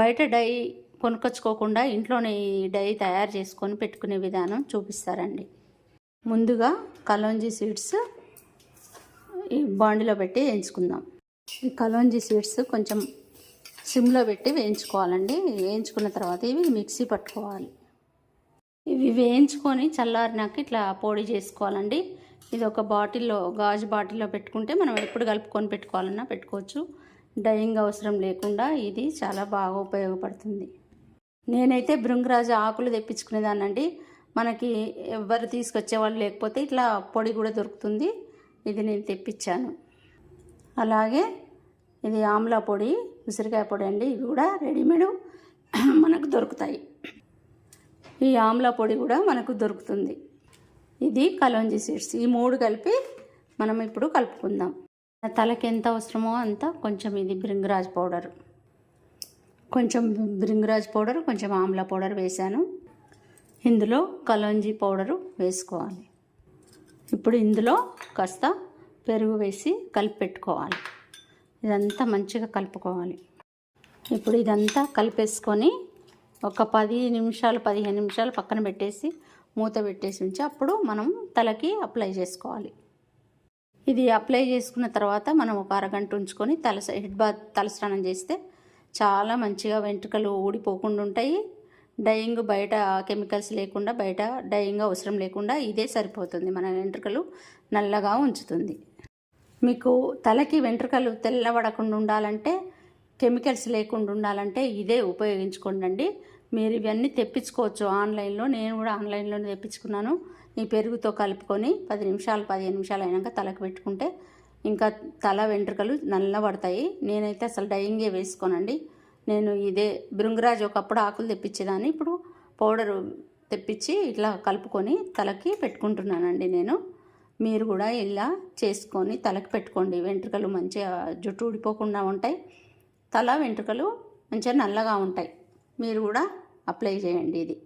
బయట డై కొనుక్కొచ్చుకోకుండా ఇంట్లోనే ఈ డై తయారు చేసుకొని పెట్టుకునే విధానం చూపిస్తారండి. ముందుగా కలోంజీ సీడ్స్ ఈ బాండిలో పెట్టి వేయించుకుందాం. ఈ కలోంజీ సీడ్స్ కొంచెం సిమ్లో పెట్టి వేయించుకోవాలండి. వేయించుకున్న తర్వాత ఇవి మిక్సీ పట్టుకోవాలి. ఇవి వేయించుకొని చల్లారినాక ఇట్లా పొడి చేసుకోవాలండి. ఇది ఒక బాటిల్లో గాజు బాటిల్లో పెట్టుకుంటే మనం ఎప్పుడు కలుపుకొని పెట్టుకోవాలన్నా పెట్టుకోవచ్చు. డైయింగ్ అవసరం లేకుండా ఇది చాలా బాగా ఉపయోగపడుతుంది. నేనైతే భృంగరాజ ఆకులు తెప్పించుకునేదానండి మనకి ఎవరు తీసుకొచ్చే వాళ్ళు లేకపోతే ఇట్లా పొడి కూడా దొరుకుతుంది. ఇది నేను తెప్పించాను. అలాగే ఇది ఆమ్లా పొడి ఉసిరికాయ పొడి అండి. ఇవి కూడా రెడీమేడ్ మనకు దొరుకుతాయి. ఈ ఆమ్లా పొడి కూడా మనకు దొరుకుతుంది. ఇది కలోంజీ సీడ్స్. ఈ మూడు కలిపి మనం ఇప్పుడు కలుపుకుందాం. తలకి ఎంత అవసరమో అంత కొంచెం ఇది భృంగరాజ్ పౌడర్. కొంచెం భృంగరాజ్ పౌడర్ కొంచెం ఆమ్లా పౌడర్ వేశాను. ఇందులో కలంజీ పౌడరు వేసుకోవాలి. ఇప్పుడు ఇందులో కాస్త పెరుగు వేసి కలిపి పెట్టుకోవాలి ఇదంతా మంచిగా కలుపుకోవాలి. ఇప్పుడు ఇదంతా కలిపేసుకొని ఒక పది నిమిషాలు పదిహేను నిమిషాలు పక్కన పెట్టేసి మూత పెట్టేసి ఉంచి అప్పుడు మనం తలకి అప్లై చేసుకోవాలి. ఇది అప్లై చేసుకున్న తర్వాత మనం ఒక అరగంట ఉంచుకొని తల హెడ్ బాత్ తలస్నానం చేస్తే చాలా మంచిగా వెంట్రుకలు ఊడిపోకుండా ఉంటాయి. డయింగ్ బయట కెమికల్స్ లేకుండా బయట డైయింగ్ అవసరం లేకుండా ఇదే సరిపోతుంది. మన వెంట్రుకలు నల్లగా ఉంచుతుంది. మీకు తలకి వెంట్రుకలు తెల్లబడకుండా ఉండాలంటే కెమికల్స్ లేకుండా ఉండాలంటే ఇదే ఉపయోగించుకోండి మీరు ఇవన్నీ తెప్పించుకోవచ్చు. ఆన్లైన్లో నేను కూడా ఆన్లైన్లోనే తెప్పించుకున్నాను. ఈ పెరుగుతో కలుపుకొని పది నిమిషాలు పదిహేను నిమిషాలు అయినాక తలకు పెట్టుకుంటే ఇంకా తల వెంట్రుకలు నల్లబడతాయి నేనైతే అసలు డైయింగే వేసుకోనండి. నేను ఇదే బృంగరాజ్ ఒకప్పుడు ఆకులు తెప్పించేదాన్ని. ఇప్పుడు పౌడరు తెప్పించి ఇట్లా కలుపుకొని తలకి పెట్టుకుంటున్నానండి నేను. మీరు కూడా ఇలా చేసుకొని తలకి పెట్టుకోండి. వెంట్రుకలు మంచిగా జుట్టు ఊడిపోకుండా ఉంటాయి. తల వెంట్రుకలు మంచిగా నల్లగా ఉంటాయి. మీరు కూడా అప్లై చేయండి ఇది.